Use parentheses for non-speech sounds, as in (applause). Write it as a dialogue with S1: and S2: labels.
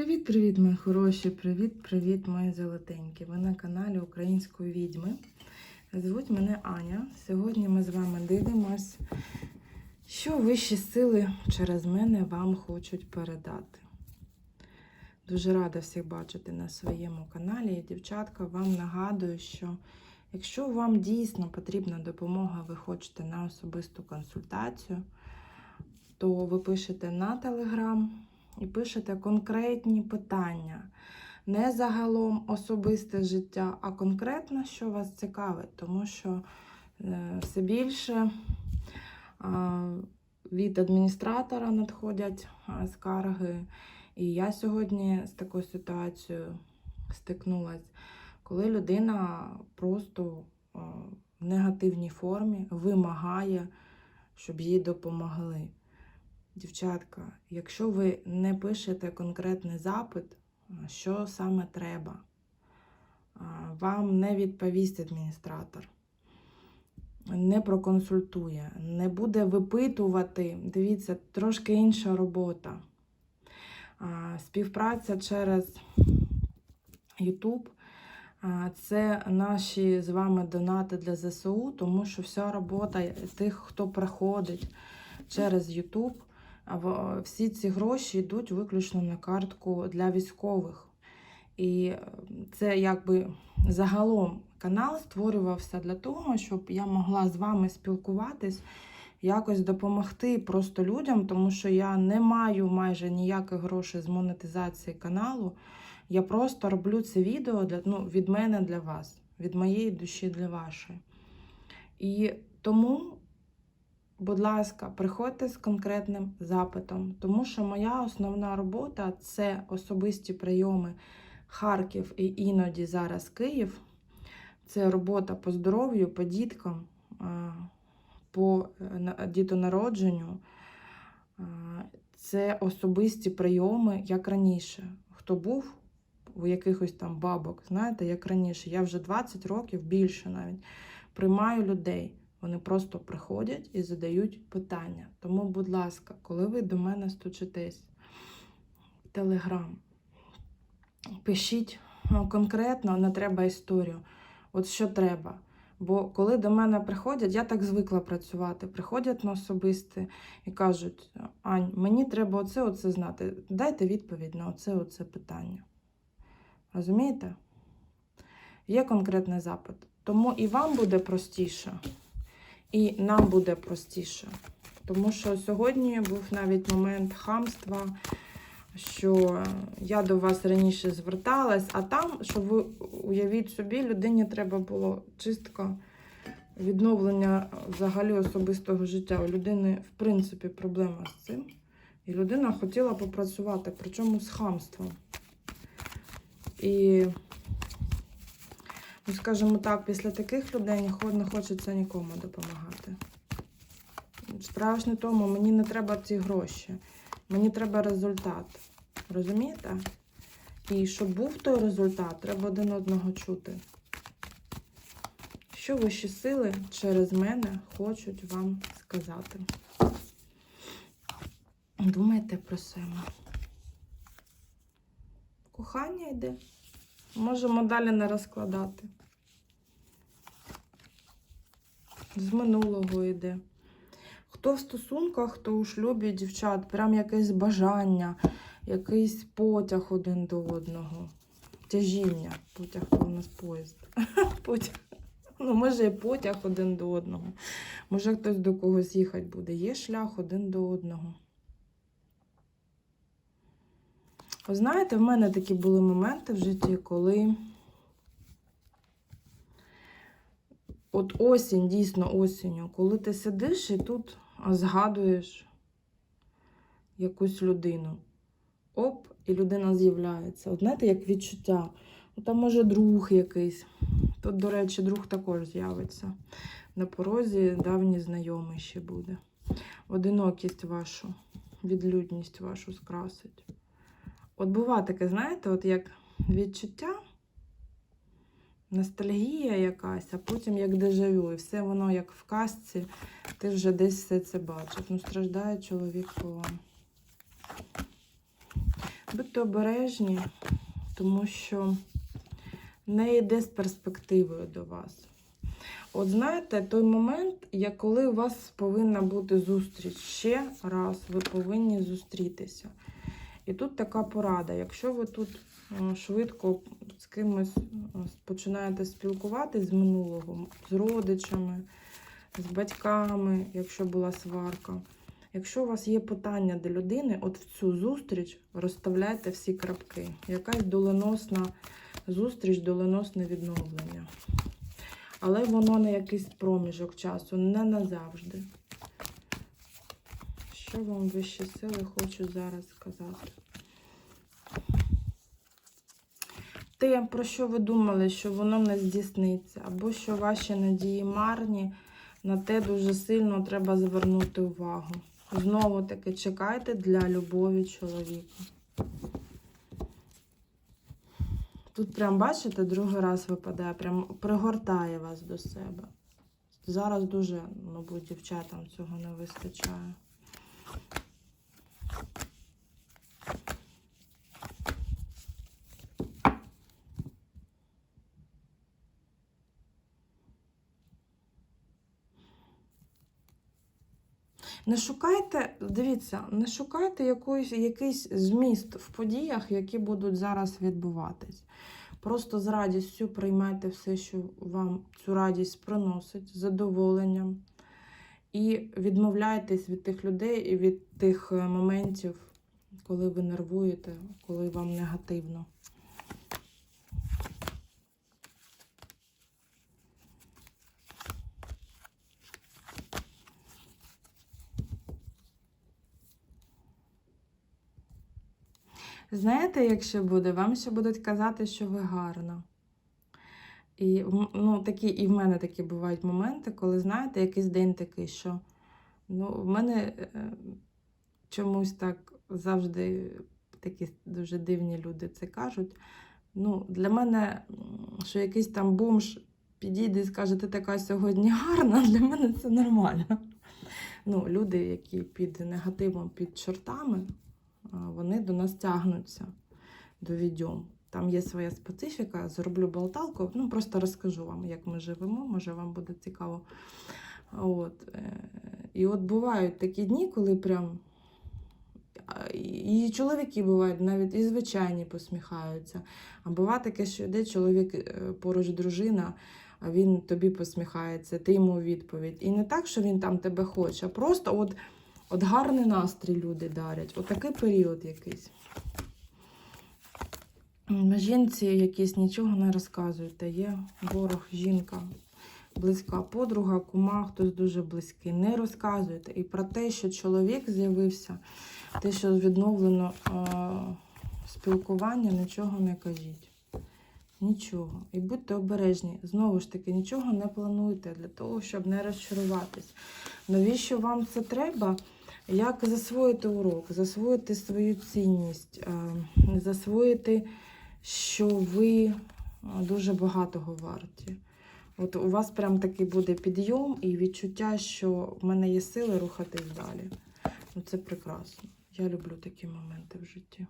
S1: Привіт-привіт, мої хороші! Привіт-привіт, мої золотенькі! Ви на каналі Української відьми. Звуть мене Аня. Сьогодні ми з вами дивимось, що вищі сили через мене вам хочуть передати. Дуже рада всіх бачити на своєму каналі. І, дівчатка, вам нагадую, що якщо вам дійсно потрібна допомога, ви хочете на особисту консультацію, то ви пишете на телеграм і пишете конкретні питання. Не загалом особисте життя, а конкретно, що вас цікавить, тому що е, все більше від адміністратора надходять скарги. І я сьогодні з такою ситуацією стикнулася, коли людина просто в негативній формі вимагає, щоб їй допомогли. Дівчатка, якщо ви не пишете конкретний запит, що саме треба, вам не відповість адміністратор, не проконсультує, не буде випитувати, дивіться, трошки інша робота. Співпраця через YouTube це наші з вами донати для ЗСУ, тому що вся робота тих, хто приходить через YouTube, всі ці гроші йдуть виключно на картку для військових. І це якби загалом канал створювався для того, щоб я могла з вами спілкуватись, якось допомогти просто людям, тому що я не маю майже ніяких грошей з монетизації каналу. Я просто роблю це відео для, ну, від мене для вас, від моєї душі для вашої. І тому будь ласка, приходьте з конкретним запитом, тому що моя основна робота це особисті прийоми Харків і іноді зараз Київ. Це робота по здоров'ю, по діткам, по е, дітонародженню. Це особисті прийоми, як раніше. Хто був у якихось там бабок, знаєте, як раніше. Я вже 20 років більше навіть приймаю людей. Вони просто приходять і задають питання. Тому, будь ласка, коли ви до мене стучитесь в Телеграм, пишіть ну, конкретно, не треба історію. От що треба. Бо коли до мене приходять, я так звикла працювати, приходять на особисте і кажуть: Ань, мені треба оце, оце знати. Дайте відповідь на оце, оце питання. Розумієте? Є конкретний запит. Тому і вам буде простіше. І нам буде простіше. Тому що сьогодні був навіть момент хамства, що я до вас раніше зверталась, а там, щоб ви уявіть собі, людині треба було чистка відновлення взагалі особистого життя. У людини, в принципі, проблема з цим. І людина хотіла попрацювати, причому з хамством. І Ну, скажімо так, після таких людей не хочеться нікому допомагати. Справа тому, мені не треба ці гроші. Мені треба результат. Розумієте? І щоб був той результат, треба один одного чути. Що вищі сили через мене хочуть вам сказати? Думайте про себе. Кохання йде. Можемо далі не розкладати. З минулого йде. Хто в стосунках, хто у шлюбі дівчат, прям якесь бажання, якийсь потяг один до одного. Тяжіння. Потяг то у нас поїзд. (laughs) Потяг. Ну, може, і потяг один до одного. Може, хтось до когось їхати буде. Є шлях один до одного. Ви знаєте, в мене такі були моменти в житті, коли от осінь, дійсно осінню, коли ти сидиш і тут згадуєш якусь людину. Оп, і людина з'являється. От знаєте, як відчуття. Ну, Там може друг якийсь. Тут, до речі, друг також з'явиться. На порозі давній знайомий ще буде. Одинокість вашу, відлюдність вашу скрасить. От бува таке, знаєте, от як відчуття, ностальгія якась, а потім як дежавю. І все воно як в казці, ти вже десь все це бачив. Ну, страждає чоловік по вам. Будьте обережні, тому що не йде з перспективою до вас. От знаєте, той момент, як коли у вас повинна бути зустріч ще раз, ви повинні зустрітися. І тут така порада. Якщо ви тут е, швидко з кимось е, починаєте спілкуватись з минулого, з родичами, з батьками, якщо була сварка. Якщо у вас є питання до людини, от в цю зустріч розставляйте всі крапки. Якась доленосна зустріч, доленосне відновлення. Але воно на якийсь проміжок часу, не назавжди. Що вам вищі сили хочу зараз сказати? Те, про що ви думали, що воно не здійсниться, або що ваші надії марні, на те дуже сильно треба звернути увагу. Знову таки чекайте для любові чоловіка. Тут прям, бачите, другий раз випадає, прям пригортає вас до себе. Зараз дуже, мабуть, дівчатам цього не вистачає. Не шукайте, дивіться, не шукайте якоїсь, якийсь зміст в подіях, які будуть зараз відбуватись. Просто з радістю приймайте все, що вам цю радість приносить, з задоволенням. І відмовляйтесь від тих людей і від тих е, моментів, коли ви нервуєте, коли вам негативно. Знаєте, якщо буде, вам ще будуть казати, що ви гарна. І ну, такі, і в мене такі бувають моменти, коли, знаєте, якийсь день такий, що ну, в мене е, чомусь так завжди такі дуже дивні люди це кажуть. Ну, для мене, що якийсь там бомж підійде і скаже, ти така сьогодні гарна, (laughs) для мене це нормально. Ну, люди, які під негативом, під чортами, вони до нас тягнуться до відьом. Там є своя специфіка, зроблю болталку, ну просто розкажу вам, як ми живемо, може вам буде цікаво. От. е, І от бувають такі дні, коли прям. І чоловіки бувають навіть і звичайні посміхаються. А буває таке, що йде чоловік е, поруч дружина, а він тобі посміхається, ти йому відповідь. І не так, що він там тебе хоче, а просто от, от гарний настрій люди дарять. От такий період якийсь. Жінці якісь нічого не розказуйте. Є ворог, жінка, близька подруга, кума, хтось дуже близький. Не розказуйте. І про те, що чоловік з'явився, те, що відновлено е- спілкування, нічого не кажіть. Нічого. І будьте обережні. Знову ж таки, нічого не плануйте для того, щоб не розчаруватись. Навіщо вам це треба? Як засвоїти урок, засвоїти свою цінність, е, засвоїти, що ви е, дуже багатого варті. От у вас прям такий буде підйом і відчуття, що в мене є сили рухатись далі. Ну, це прекрасно. Я люблю такі моменти в житті.